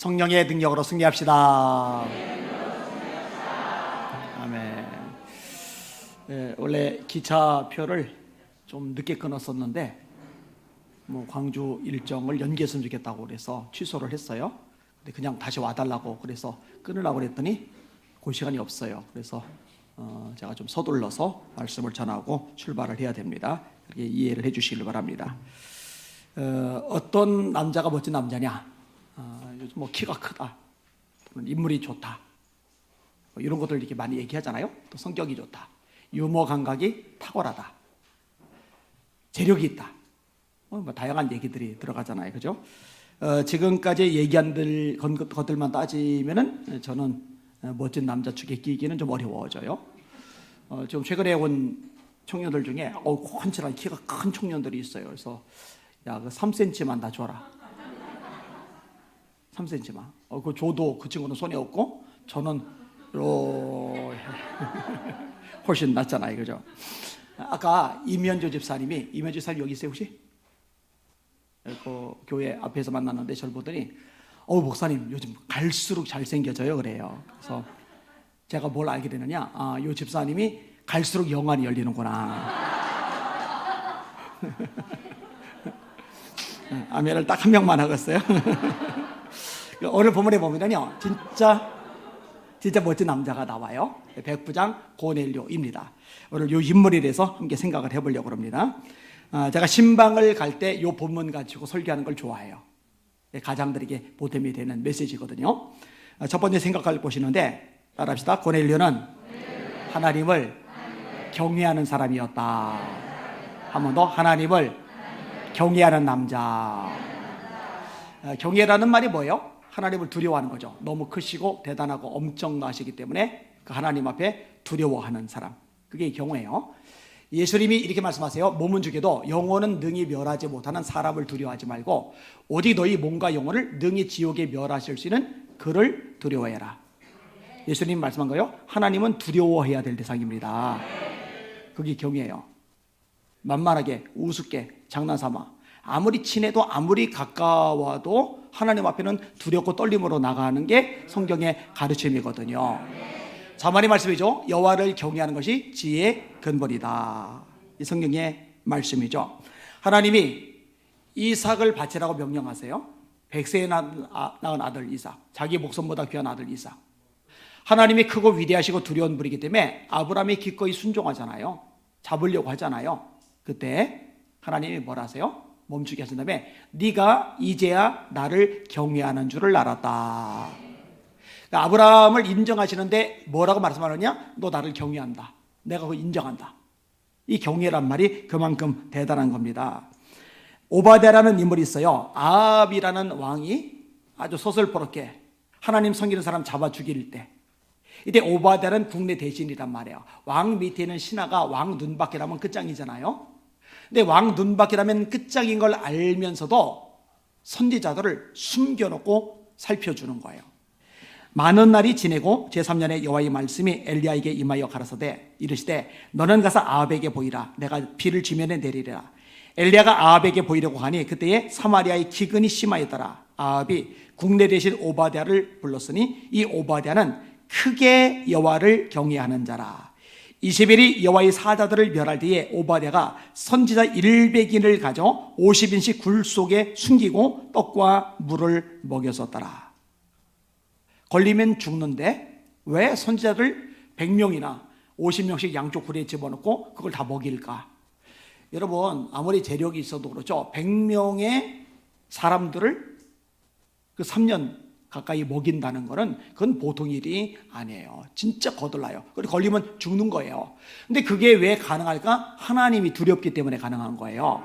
성령의 능력으로 승리합시다. 아멘. 예, 원래 기차표를 좀 늦게 끊었었는데 뭐 광주 일정을 연기했으면 좋겠다고 그래서 취소를 했어요. 근데 그냥 다시 와달라고 그래서 끊으라고 그랬더니 그 시간이 없어요. 그래서 어, 제가 좀 서둘러서 말씀을 전하고 출발을 해야 됩니다. 이해를 해주시길 바랍니다. 어, 어떤 남자가 멋진 남자냐? 어, 요즘 뭐 키가 크다, 또는 인물이 좋다, 뭐 이런 것들 이렇게 많이 얘기하잖아요. 또 성격이 좋다, 유머 감각이 탁월하다, 재력이 있다. 어, 뭐 다양한 얘기들이 들어가잖아요, 그죠? 어, 지금까지 얘기한 들, 것- 것들만 따지면은 저는 어, 멋진 남자 축에 끼기는 좀 어려워져요. 어, 지금 최근에 온 청년들 중에 어, 훤칠한 키가 큰 청년들이 있어요. 그래서 야, 그 3cm만 다 줘라. 3cm만. 어, 그 줘도 그 친구는 손에 없고 저는 요 훨씬 낫잖아요, 그죠? 아까 이면조 집사님이 이면조 집사님 여기 있어요 혹시? 그 교회 앞에서 만났는데 저를 보더니 어 목사님 요즘 갈수록 잘생겨져요 그래요. 그래서 제가 뭘 알게 되느냐? 아, 요 집사님이 갈수록 영안이 열리는구나. 아멘을 딱 한 명만 하겠어요. 오늘 본문에 보면요, 진짜 진짜 멋진 남자가 나와요. 백부장 고넬료입니다. 오늘 이 인물에 대해서 함께 생각을 해보려고 합니다. 아, 제가 신방을 갈 때 이 본문 가지고 설교하는 걸 좋아해요. 네, 가장들에게 보탬이 되는 메시지거든요. 아, 첫 번째 생각할 곳이는데 따라합시다. 고넬료는 하나님을 경외하는 사람이었다. 한 번 더 하나님을 경외하는 남자. 아, 경외라는 말이 뭐예요? 하나님을 두려워하는 거죠. 너무 크시고 대단하고 엄청나시기 때문에 그 하나님 앞에 두려워하는 사람. 그게 경외예요. 예수님이 이렇게 말씀하세요. 몸은 죽여도 영혼은 능히 멸하지 못하는 사람을 두려워하지 말고 오직 너희 몸과 영혼을 능히 지옥에 멸하실 수 있는 그를 두려워해라. 예수님 말씀한 거요. 하나님은 두려워해야 될 대상입니다. 그게 경외예요. 만만하게 우습게 장난삼아 아무리 친해도 아무리 가까워도 하나님 앞에는 두렵고 떨림으로 나가는 게 성경의 가르침이거든요. 자만의 말씀이죠. 여호와를 경외하는 것이 지혜의 근본이다. 이 성경의 말씀이죠. 하나님이 이삭을 바치라고 명령하세요. 백세에 아- 낳은 아들 이삭, 자기 목숨보다 귀한 아들 이삭. 하나님이 크고 위대하시고 두려운 분이기 때문에 아브라함이 기꺼이 순종하잖아요. 잡으려고 하잖아요. 그때 하나님이 뭐라 하세요? 멈추게 하신 다음에 네가 이제야 나를 경외하는 줄을 알았다. 그러니까 아브라함을 인정하시는데 뭐라고 말씀하느냐? 너 나를 경외한다. 내가 그거 인정한다. 이 경외란 말이 그만큼 대단한 겁니다. 오바데라는 인물이 있어요. 아합이라는 왕이 아주 서슬퍼렇게 하나님 섬기는 사람 잡아 죽일 때 이때 오바데는 국내 대신이란 말이에요. 왕 밑에 있는 신하가 왕 눈밖이라면 끝장이잖아요. 근데 왕 눈밖이라면 끝장인 걸 알면서도 선지자들을 숨겨놓고 살펴주는 거예요. 많은 날이 지내고 제3년에 여호와의 말씀이 엘리야에게 임하여 가라사대 이르시되 너는 가서 아합에게 보이라. 내가 비를 지면에 내리리라. 엘리야가 아합에게 보이려고 하니 그때에 사마리아의 기근이 심하였더라. 아합이 국내 대신 오바댜를 불렀으니 이 오바댜는 크게 여호와를 경외하는 자라 이세벨이 여호와의 사자들을 멸할 때에 오바댜가 선지자 100인을 가져 50인씩 굴 속에 숨기고 떡과 물을 먹였었더라 걸리면 죽는데 왜 선지자들 100명이나 50명씩 양쪽 굴에 집어넣고 그걸 다 먹일까? 여러분 아무리 재력이 있어도 그렇죠. 100명의 사람들을 그 3년 가까이 먹인다는 거는 그건 보통 일이 아니에요. 진짜 거들나요. 그리고 걸리면 죽는 거예요. 근데 그게 왜 가능할까? 하나님이 두렵기 때문에 가능한 거예요.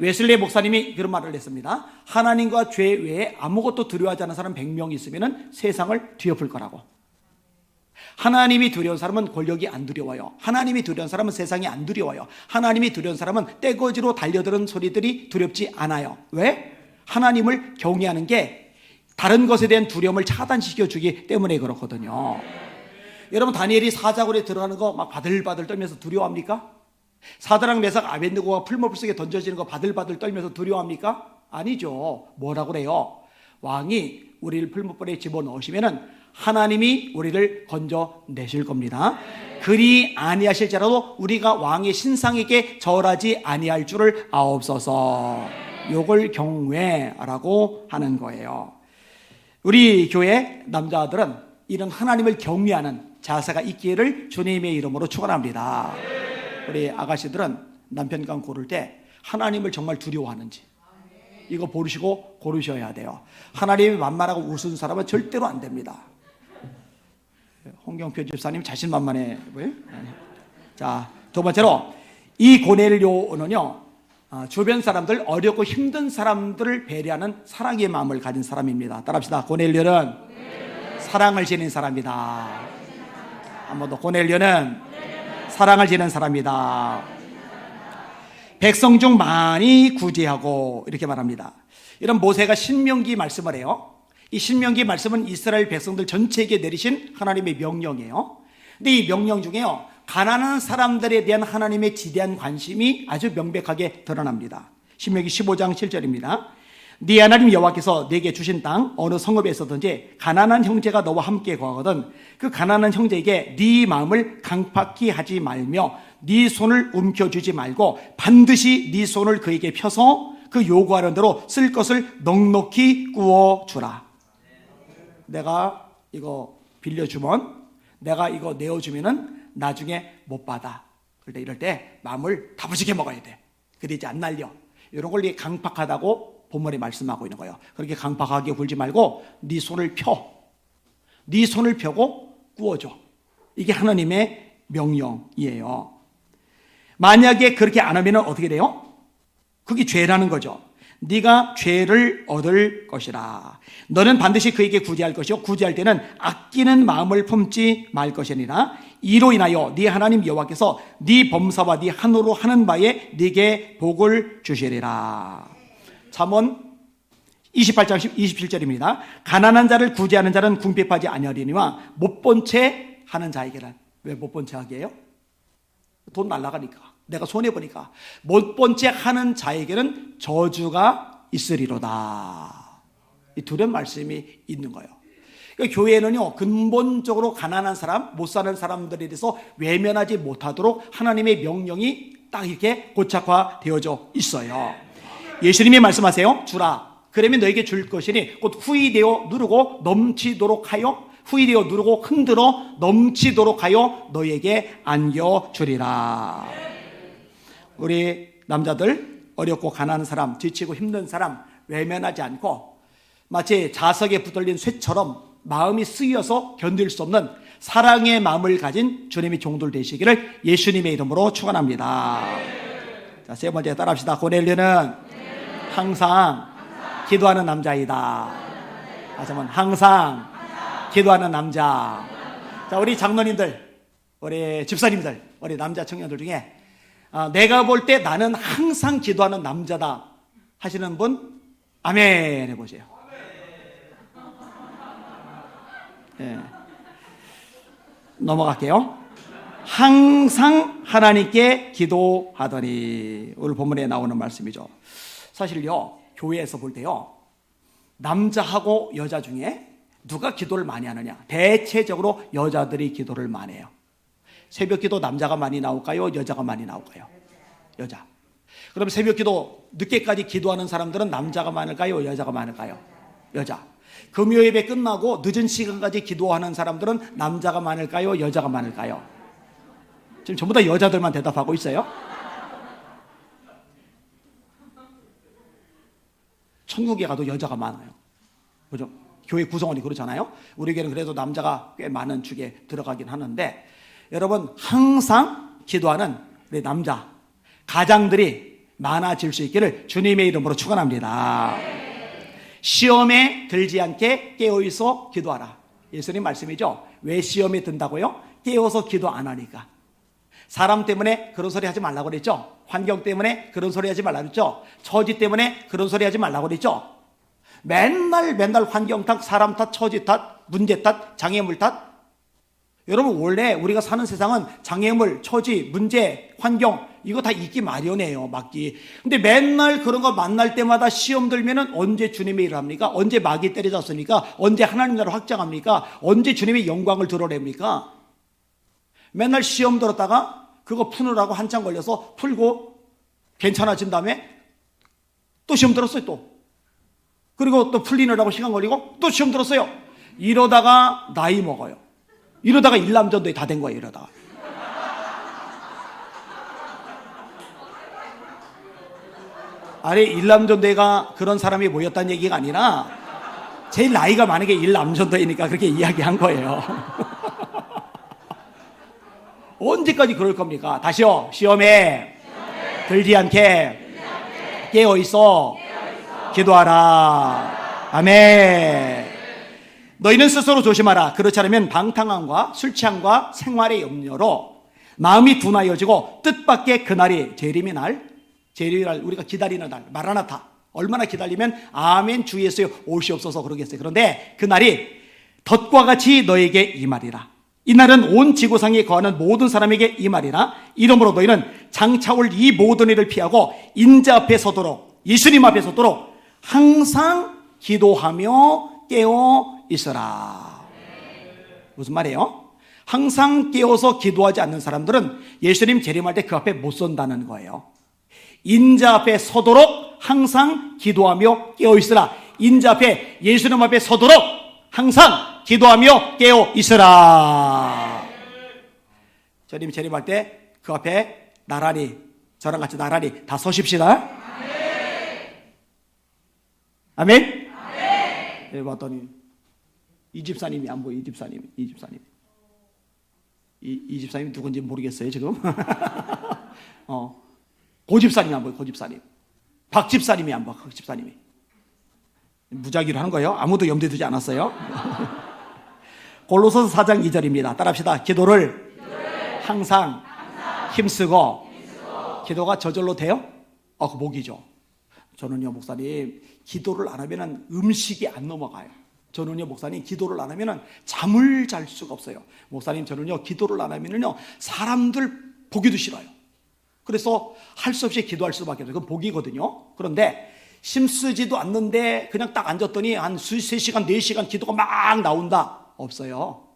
웨슬레 목사님이 그런 말을 했습니다. 하나님과 죄 외에 아무것도 두려워하지 않는 사람 100명 있으면 세상을 뒤엎을 거라고. 하나님이 두려운 사람은 권력이 안 두려워요. 하나님이 두려운 사람은 세상이 안 두려워요. 하나님이 두려운 사람은 떼거지로 달려드는 소리들이 두렵지 않아요. 왜? 하나님을 경외하는 게 다른 것에 대한 두려움을 차단시켜 주기 때문에 그렇거든요. 여러분 다니엘이 사자굴에 들어가는 거 막 바들바들 떨면서 두려워합니까? 사드랑 메삭 아벤드고가 풀무불 속에 던져지는 거 바들바들 떨면서 두려워합니까? 아니죠. 뭐라고 그래요? 왕이 우리를 풀무불에 집어넣으시면은 하나님이 우리를 건져 내실 겁니다. 그리 아니하실지라도 우리가 왕의 신상에게 절하지 아니할 줄을 아옵소서. 요걸 경외라고 하는 거예요. 우리 교회 남자들은 이런 하나님을 경외하는 자세가 있기를 주님의 이름으로 축원합니다. 우리 아가씨들은 남편과 고를 때 하나님을 정말 두려워하는지 이거 보시고 고르셔야 돼요. 하나님이 만만하고 우스운 사람은 절대로 안 됩니다. 홍경표 집사님 자신만만해 보여요? 자, 두 번째로 이 고넬료는요, 아, 주변 사람들, 어렵고 힘든 사람들을 배려하는 사랑의 마음을 가진 사람입니다. 따라합시다. 고넬료는 사랑을 지닌 사람이다. 더. 고넬료는 사랑을 지닌 사람이다. 백성 중 많이 구제하고 이렇게 말합니다. 이런 모세가 신명기 말씀을 해요. 이 신명기 말씀은 이스라엘 백성들 전체에게 내리신 하나님의 명령이에요. 근데 이 명령 중에요. 가난한 사람들에 대한 하나님의 지대한 관심이 아주 명백하게 드러납니다. 신명기 15장 7절입니다. 네 하나님 여호와께서 내게 주신 땅 어느 성읍에 있었든지 가난한 형제가 너와 함께 거하거든 그 가난한 형제에게 네 마음을 강팍히 하지 말며 네 손을 움켜쥐지 말고 반드시 네 손을 그에게 펴서 그 요구하는 대로 쓸 것을 넉넉히 구워 주라. 내가 이거 빌려 주면 내가 이거 내어 주면은 나중에 못 받아. 때 이럴 때 마음을 다부지게 먹어야 돼. 그러지 안 날려. 이런 걸 강팍하다고 본문에 말씀하고 있는 거예요. 그렇게 강팍하게 굴지 말고 네 손을 펴. 네 손을 펴고 구워줘. 이게 하나님의 명령이에요. 만약에 그렇게 안 하면 어떻게 돼요? 그게 죄라는 거죠. 네가 죄를 얻을 것이라. 너는 반드시 그에게 구제할 것이요 구제할 때는 아끼는 마음을 품지 말 것이니라. 이로 인하여 네 하나님 여호와께서 네 범사와 네 한으로 하는 바에 네게 복을 주시리라. 잠언 28장 27절입니다. 가난한 자를 구제하는 자는 궁핍하지 아니하리니와 못 본 채 하는 자에게는 왜 못 본 채 하게 해요? 돈 날라가니까. 내가 손해 보니까 못 본 채 하는 자에게는 저주가 있으리로다. 이 두려운 말씀이 있는 거예요. 그러니까 교회는요 근본적으로 가난한 사람, 못 사는 사람들에 대해서 외면하지 못하도록 하나님의 명령이 딱 이렇게 고착화되어져 있어요. 예수님이 말씀하세요. 주라. 그러면 너에게 줄 것이니 곧 후이되어 누르고 넘치도록 하여 후이되어 누르고 흔들어 넘치도록 하여 너에게 안겨 주리라. 우리 남자들 어렵고 가난한 사람, 지치고 힘든 사람 외면하지 않고 마치 자석에 붙들린 쇠처럼 마음이 쓰여서 견딜 수 없는 사랑의 마음을 가진 주님의 종들 되시기를 예수님의 이름으로 축원합니다. 자, 세 번째 따라합시다. 고넬료는 항상 기도하는 남자이다. 다시 한번 항상 기도하는 남자. 자, 우리 장로님들, 우리 집사님들, 우리 남자 청년들 중에 아, 내가 볼 때 나는 항상 기도하는 남자다 하시는 분 아멘 해보세요. 예. 넘어갈게요. 항상 하나님께 기도하더니 오늘 본문에 나오는 말씀이죠. 사실요 교회에서 볼 때요 남자하고 여자 중에 누가 기도를 많이 하느냐 대체적으로 여자들이 기도를 많이 해요. 새벽 기도 남자가 많이 나올까요? 여자가 많이 나올까요? 여자. 그럼 새벽 기도 늦게까지 기도하는 사람들은 남자가 많을까요? 여자가 많을까요? 여자. 금요 예배 끝나고 늦은 시간까지 기도하는 사람들은 남자가 많을까요? 여자가 많을까요? 지금 전부 다 여자들만 대답하고 있어요. 천국에 가도 여자가 많아요. 그죠? 교회 구성원이 그렇잖아요. 우리 교회는 그래도 남자가 꽤 많은 축에 들어가긴 하는데 여러분 항상 기도하는 우리 남자 가장들이 많아질 수 있기를 주님의 이름으로 축원합니다. 시험에 들지 않게 깨어 있어 기도하라. 예수님 말씀이죠. 왜 시험에 든다고요? 깨어서 기도 안 하니까. 사람 때문에 그런 소리 하지 말라고 그랬죠. 환경 때문에 그런 소리 하지 말라고 그랬죠. 처지 때문에 그런 소리 하지 말라고 그랬죠. 맨날 맨날 환경 탓, 사람 탓, 처지 탓, 문제 탓, 장애물 탓 여러분 원래 우리가 사는 세상은 장애물, 처지, 문제, 환경 이거 다 있기 마련이에요. 맞기. 근데 맨날 그런 거 만날 때마다 시험 들면은 언제 주님의 일을 합니까? 언제 마귀 때려잡습니까? 언제 하나님 나라를 확장합니까? 언제 주님의 영광을 드러냅니까? 맨날 시험 들었다가 그거 푸느라고 한참 걸려서 풀고 괜찮아진 다음에 또 시험 들었어요 또. 그리고 또 풀리느라고 시간 걸리고 또 시험 들었어요. 이러다가 나이 먹어요. 이러다가 일남전도에 다 된 거예요, 이러다가. 아니, 일남전도회가 그런 사람이 모였다는 얘기가 아니라 제일 나이가 많은 게 일남전도회니까 그렇게 이야기한 거예요. 언제까지 그럴 겁니까? 다시요, 시험에 들지 않게 깨어 있어. 기도하라. 아멘. 너희는 스스로 조심하라. 그렇지 않으면 방탕함과 술 취함과 생활의 염려로 마음이 둔하여지고 뜻밖의 그날이 재림의 날, 재림의 날 우리가 기다리는 날, 마라나타. 얼마나 기다리면 아멘 주 예수여 오시옵소서 그러겠어요. 그런데 그날이 덫과 같이 너에게 임하리라. 이날은 온 지구상에 거하는 모든 사람에게 임하리라. 이러므로 너희는 장차 올 이 모든 일을 피하고 인자 앞에 서도록 예수님 앞에 서도록 항상 기도하며 깨어 있어라. 무슨 말이에요? 항상 깨어서 기도하지 않는 사람들은 예수님 재림할 때 그 앞에 못 선다는 거예요. 인자 앞에 서도록 항상 기도하며 깨어 있으라. 인자 앞에 예수님 앞에 서도록 항상 기도하며 깨어 있으라. 주님 재림할 때 그 앞에 나란히 저랑 같이 나란히 다 서십시다. 아멘. 네, 봤더니 이 집사님이 안 보여. 이 집사님, 이 집사님. 이, 이 집사님이 누군지 모르겠어요 지금. 어, 고 집사님이 안 보여. 고 집사님. 박 집사님이 안 보여. 박 집사님이. 무작위로 하는 거예요. 아무도 염두에 두지 않았어요. 골로새서 4장 2절입니다. 따라합시다. 기도를 항상 힘쓰고 기도가 저절로 돼요? 어, 그 목이죠. 저는요, 목사님, 기도를 안 하면은 음식이 안 넘어가요. 저는요, 목사님, 기도를 안 하면은 잠을 잘 수가 없어요. 목사님, 저는요, 기도를 안 하면은요, 사람들 보기도 싫어요. 그래서 할 수 없이 기도할 수밖에 없어요. 그건 복이거든요. 그런데 힘쓰지도 않는데 그냥 딱 앉았더니 한 3시간, 4시간 기도가 막 나온다. 없어요.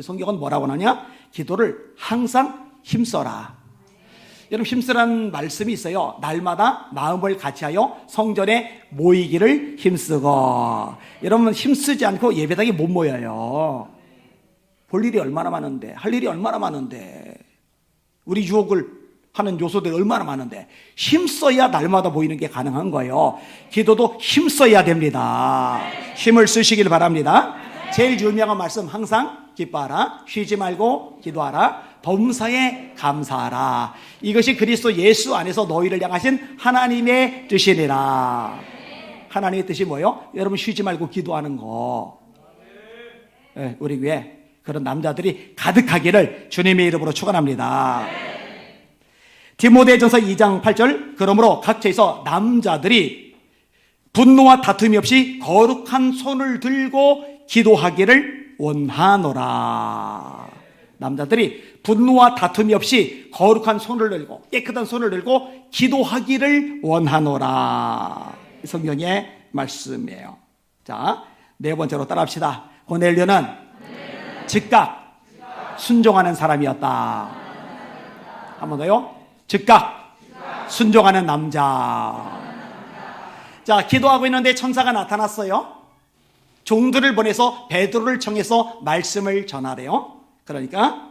성경은 뭐라고 하냐? 기도를 항상 힘써라. 여러분 힘쓰라는 말씀이 있어요. 날마다 마음을 같이하여 성전에 모이기를 힘쓰고. 여러분 힘쓰지 않고 예배당에 못 모여요. 볼 일이 얼마나 많은데, 할 일이 얼마나 많은데, 우리 유혹을 하는 요소들이 얼마나 많은데 힘써야 날마다 모이는 게 가능한 거예요. 기도도 힘써야 됩니다. 힘을 쓰시길 바랍니다. 제일 유명한 말씀 항상 기뻐하라, 쉬지 말고 기도하라, 범사에 감사하라. 이것이 그리스도 예수 안에서 너희를 향하신 하나님의 뜻이니라. 하나님의 뜻이 뭐요? 여러분 쉬지 말고 기도하는 거. 예, 우리 위에 그런 남자들이 가득하기를 주님의 이름으로 축원합니다. 디모데전서 2장 8절 그러므로 각처에서 남자들이 분노와 다툼이 없이 거룩한 손을 들고 기도하기를 원하노라. 남자들이 분노와 다툼이 없이 거룩한 손을 들고 깨끗한 손을 들고 기도하기를 원하노라. 성경의 말씀이에요. 자, 네 번째로 따라합시다. 고넬료는 즉각 순종하는 사람이었다. 한 번 더요. 즉각 순종하는 남자. 자, 기도하고 있는데 천사가 나타났어요. 종들을 보내서 베드로를 청해서 말씀을 전하래요. 그러니까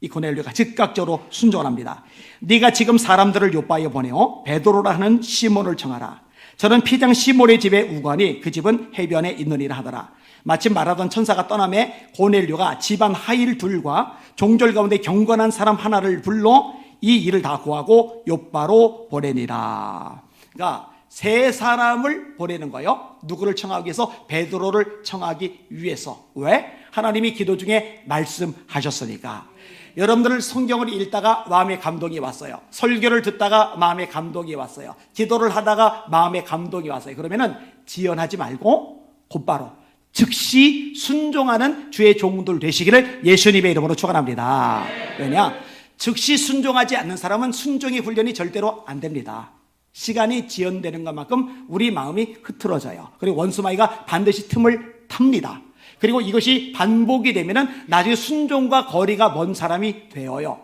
이 고넬료가 즉각적으로 순종합니다. 네가 지금 사람들을 요바에 보내어 베드로라 하는 시몬을 청하라. 저는 피장 시몬의 집에 우관이 그 집은 해변에 있느니라 하더라. 마침 말하던 천사가 떠남에 고넬료가 집안 하일 둘과 종절 가운데 경건한 사람 하나를 불러 이 일을 다 구하고 요바로 보내니라. 그러니까 세 사람을 보내는 거예요. 누구를 청하기 위해서? 베드로를 청하기 위해서. 왜? 하나님이 기도 중에 말씀하셨으니까. 여러분들 성경을 읽다가 마음에 감동이 왔어요. 설교를 듣다가 마음에 감동이 왔어요. 기도를 하다가 마음에 감동이 왔어요. 그러면은 지연하지 말고 곧바로 즉시 순종하는 주의 종들 되시기를 예수님의 이름으로 축원합니다. 왜냐? 즉시 순종하지 않는 사람은 순종의 훈련이 절대로 안 됩니다. 시간이 지연되는 것만큼 우리 마음이 흐트러져요. 그리고 원수마이가 반드시 틈을 탑니다. 그리고 이것이 반복이 되면은 나중에 순종과 거리가 먼 사람이 되어요.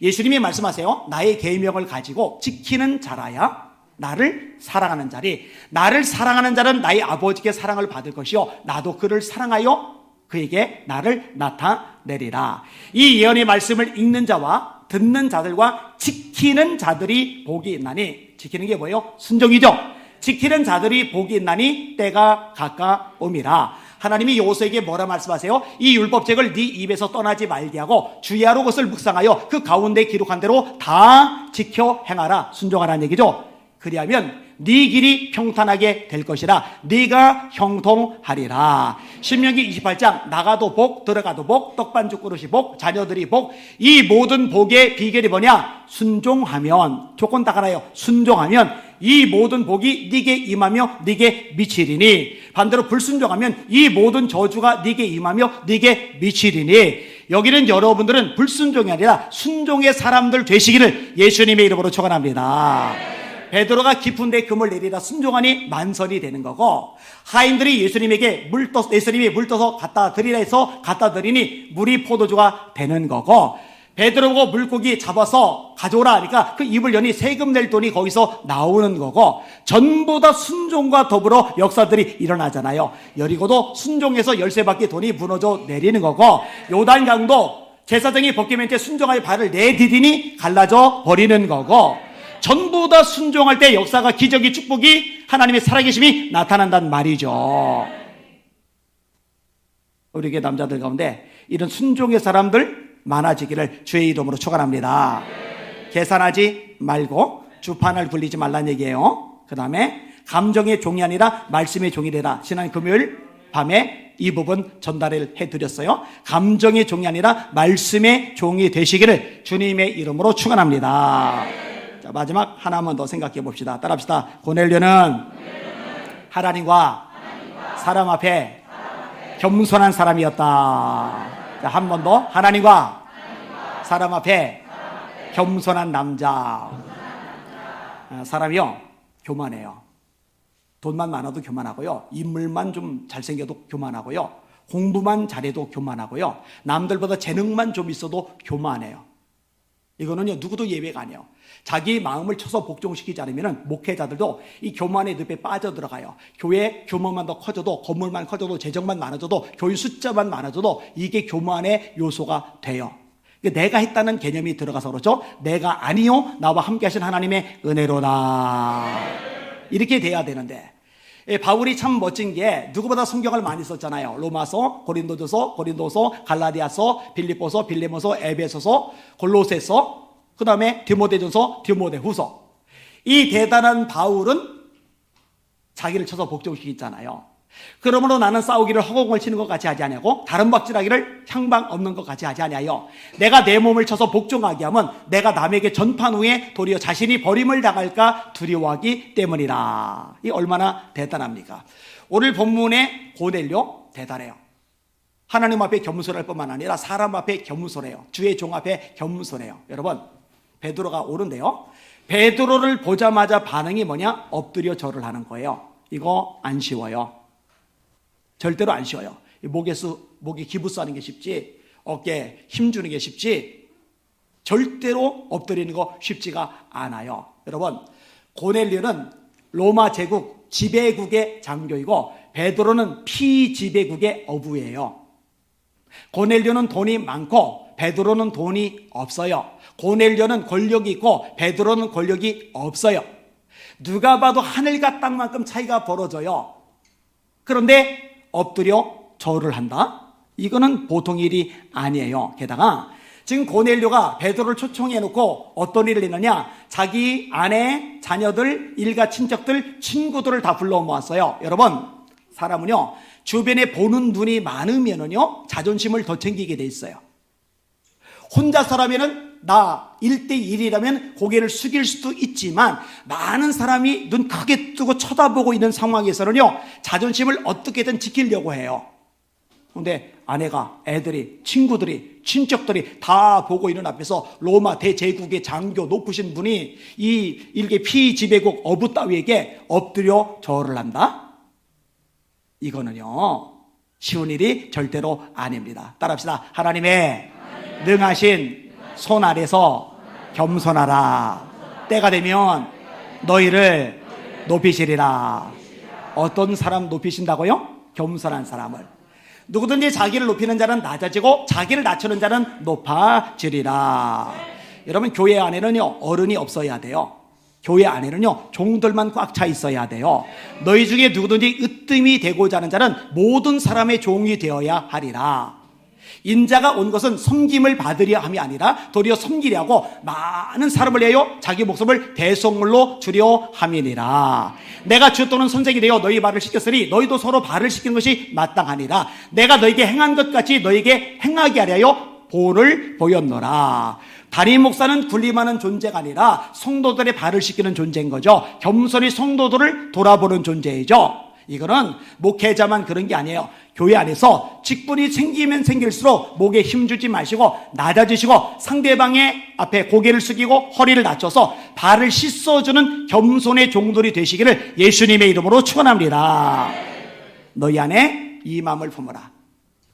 예수님이 말씀하세요. 나의 계명을 가지고 지키는 자라야 나를 사랑하는 자리. 나를 사랑하는 자는 나의 아버지께 사랑을 받을 것이요. 나도 그를 사랑하여 그에게 나를 나타내리라. 이 예언의 말씀을 읽는 자와 듣는 자들과 지키는 자들이 복이 있나니 지키는 게 뭐예요? 순종이죠. 지키는 자들이 복이 있나니 때가 가까움이라. 하나님이 요소에게 뭐라 말씀하세요? 이 율법책을 네 입에서 떠나지 말게 하고 주야로 그것을 묵상하여 그 가운데 기록한 대로 다 지켜 행하라. 순종하라는 얘기죠. 그리하면 네 길이 평탄하게 될 것이라 네가 형통하리라. 신명기 28장 나가도 복 들어가도 복 떡반죽 그릇이 복 자녀들이 복. 이 모든 복의 비결이 뭐냐? 순종하면. 조건 딱 하나요. 순종하면 이 모든 복이 네게 임하며 네게 미치리니. 반대로 불순종하면 이 모든 저주가 네게 임하며 네게 미치리니. 여기는 여러분들은 불순종이 아니라 순종의 사람들 되시기를 예수님의 이름으로 축원합니다. 베드로가 깊은 데 금을 내리다 순종하니 만선이 되는 거고 하인들이 예수님에게 물 떠, 예수님이 물 떠서 갖다 드리라 해서 갖다 드리니 물이 포도주가 되는 거고 베드로가 물고기 잡아서 가져오라 하니까 그 입을 여니 세금 낼 돈이 거기서 나오는 거고 전부 다 순종과 더불어 역사들이 일어나잖아요. 여리고도 순종해서 열쇠 받기 돈이 무너져 내리는 거고 요단강도 제사장이 벗기면 때 순종하여 발을 내디디니 갈라져 버리는 거고 전부 다 순종할 때 역사가 기적이 축복이 하나님의 살아계심이 나타난단 말이죠. 우리에게 남자들 가운데 이런 순종의 사람들 많아지기를 주의 이름으로 축원합니다. 계산하지 말고 주판을 굴리지 말란 얘기예요. 그 다음에 감정의 종이 아니라 말씀의 종이 되라. 지난 금요일 밤에 이 부분 전달을 해드렸어요. 감정의 종이 아니라 말씀의 종이 되시기를 주님의 이름으로 축원합니다. 자, 마지막 하나만 더 생각해 봅시다. 따라합시다. 고넬료는 하나님과 사람 앞에 겸손한 사람이었다. 자, 한 번 더. 하나님과 사람 앞에 겸손한 남자. 아, 사람이요. 교만해요. 돈만 많아도 교만하고요. 인물만 좀 잘생겨도 교만하고요. 공부만 잘해도 교만하고요. 남들보다 재능만 좀 있어도 교만해요. 이거는요, 누구도 예외가 아니에요. 자기 마음을 쳐서 복종시키지 않으면 목회자들도 이 교만의 늪에 빠져들어가요. 교회 규모만 더 커져도, 건물만 커져도, 재정만 많아져도, 교인 숫자만 많아져도 이게 교만의 요소가 돼요. 그러니까 내가 했다는 개념이 들어가서 그렇죠. 내가 아니요, 나와 함께 하신 하나님의 은혜로다. 이렇게 돼야 되는데. 예, 바울이 참 멋진 게 누구보다 성경을 많이 썼잖아요. 로마서, 고린도전서, 고린도서, 갈라디아서, 빌립보서, 빌레모서, 에베소서, 골로새서, 그 다음에 디모데전서, 디모데후서. 이 대단한 바울은 자기를 쳐서 복종시키잖아요. 그러므로 나는 싸우기를 허공을 치는 것 같이 하지 아니하고 다른 박질하기를 향방 없는 것 같이 하지 아니하여 내가 내 몸을 쳐서 복종하게 하면 내가 남에게 전판 후에 도리어 자신이 버림을 당할까 두려워하기 때문이라. 이 얼마나 대단합니까? 오늘 본문의 고넬료 대단해요. 하나님 앞에 겸손할 뿐만 아니라 사람 앞에 겸손해요. 주의 종 앞에 겸손해요. 여러분 베드로가 오는데요. 베드로를 보자마자 반응이 뭐냐? 엎드려 절을 하는 거예요. 이거 안 쉬워요. 절대로 안 쉬워요. 목에 수, 목에 기부 싸는 게 쉽지, 어깨에 힘 주는 게 쉽지, 절대로 엎드리는 거 쉽지가 않아요. 여러분, 고넬료는 로마 제국 지배국의 장교이고, 베드로는 피지배국의 어부예요. 고넬료는 돈이 많고, 베드로는 돈이 없어요. 고넬료는 권력이 있고, 베드로는 권력이 없어요. 누가 봐도 하늘과 땅만큼 차이가 벌어져요. 그런데 엎드려 절을 한다? 이거는 보통 일이 아니에요. 게다가 지금 고넬료가 베드로를 초청해 놓고 어떤 일을 했느냐? 자기 아내, 자녀들, 일가 친척들, 친구들을 다 불러 모았어요. 여러분, 사람은요. 주변에 보는 눈이 많으면은요. 자존심을 더 챙기게 돼 있어요. 혼자 서라면은 나 1대1이라면 고개를 숙일 수도 있지만 많은 사람이 눈 크게 뜨고 쳐다보고 있는 상황에서는요, 자존심을 어떻게든 지키려고 해요. 근데 아내가, 애들이, 친구들이, 친척들이 다 보고 있는 앞에서 로마 대제국의 장교 높으신 분이 이 일개 피지배국 어부 따위에게 엎드려 절을 한다? 이거는요, 쉬운 일이 절대로 아닙니다. 따라합시다. 하나님의 능하신 손 아래서 겸손하라. 때가 되면 너희를 높이시리라. 어떤 사람 높이신다고요? 겸손한 사람을. 누구든지 자기를 높이는 자는 낮아지고 자기를 낮추는 자는 높아지리라. 여러분 교회 안에는요 어른이 없어야 돼요. 교회 안에는요 종들만 꽉 차 있어야 돼요. 너희 중에 누구든지 으뜸이 되고자 하는 자는 모든 사람의 종이 되어야 하리라. 인자가 온 것은 섬김을 받으려 함이 아니라 도리어 섬기려 하고 많은 사람을 내어 자기 목숨을 대속물로 주려 함이니라. 내가 주 또는 선생이 되어 너희 발을 씻겼으니 너희도 서로 발을 씻기는 것이 마땅하니라. 내가 너에게 행한 것 같이 너에게 행하게 하려 보를 보였노라. 담임 목사는 군림하는 존재가 아니라 성도들의 발을 씻기는 존재인 거죠. 겸손히 성도들을 돌아보는 존재이죠. 이거는 목회자만 그런 게 아니에요. 교회 안에서 직분이 생기면 생길수록 목에 힘주지 마시고 낮아지시고 상대방의 앞에 고개를 숙이고 허리를 낮춰서 발을 씻어주는 겸손의 종들이 되시기를 예수님의 이름으로 축원합니다. 너희 안에 이 마음을 품어라.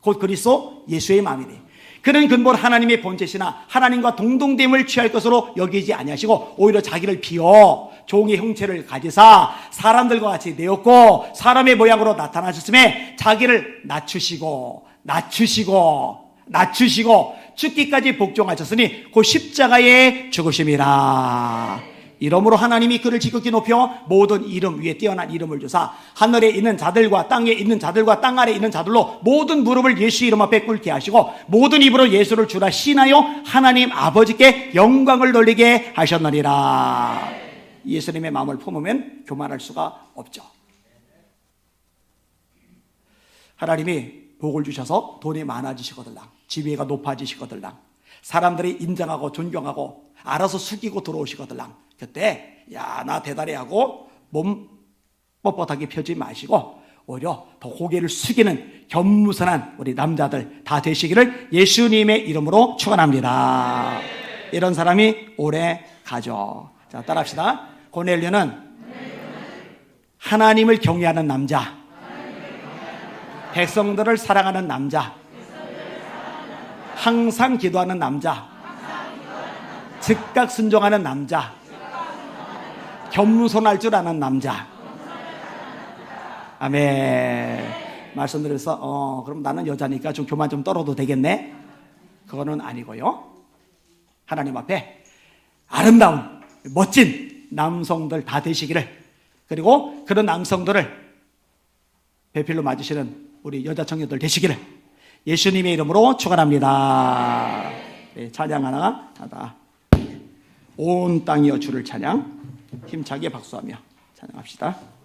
곧 그리스도 예수의 마음이니. 그는 근본 하나님의 본체시나 하나님과 동동됨을 취할 것으로 여기지 아니하시고 오히려 자기를 비워 종의 형체를 가지사 사람들과 같이 내었고 사람의 모양으로 나타나셨음에 자기를 낮추시고 낮추시고 낮추시고 죽기까지 복종하셨으니 그 십자가의 죽으심이라. 이름으로 하나님이 그를 지극히 높여 모든 이름 위에 뛰어난 이름을 주사 하늘에 있는 자들과 땅에 있는 자들과 땅 아래 있는 자들로 모든 무릎을 예수 이름 앞에 꿇게 하시고 모든 입으로 예수를 주라 신하여 하나님 아버지께 영광을 돌리게 하셨느니라. 예수님의 마음을 품으면 교만할 수가 없죠. 하나님이 복을 주셔서 돈이 많아지시거들랑 지위가 높아지시거들랑 사람들이 인정하고 존경하고 알아서 숙이고 들어오시거들랑 그때 야 나 대단해 하고 몸 뻣뻣하게 펴지 마시고 오히려 더 고개를 숙이는 겸무선한 우리 남자들 다 되시기를 예수님의 이름으로 축원합니다. 이런 사람이 오래 가죠. 자 따라합시다. 고넬료는 하나님을 경외하는 남자, 백성들을 사랑하는 남자, 항상 기도하는 남자, 즉각 순종하는 남자, 겸손할 줄 아는 남자. 아멘. 말씀드려서 어 그럼 나는 여자니까 좀 교만 좀 떨어도 되겠네. 그거는 아니고요. 하나님 앞에 아름다운 멋진 남성들 다 되시기를 그리고 그런 남성들을 배필로 맞으시는 우리 여자 청년들 되시기를 예수님의 이름으로 축원합니다. 네, 찬양 하나 하다. 온 땅이여 주를 찬양 힘차게 박수하며 찬양합시다.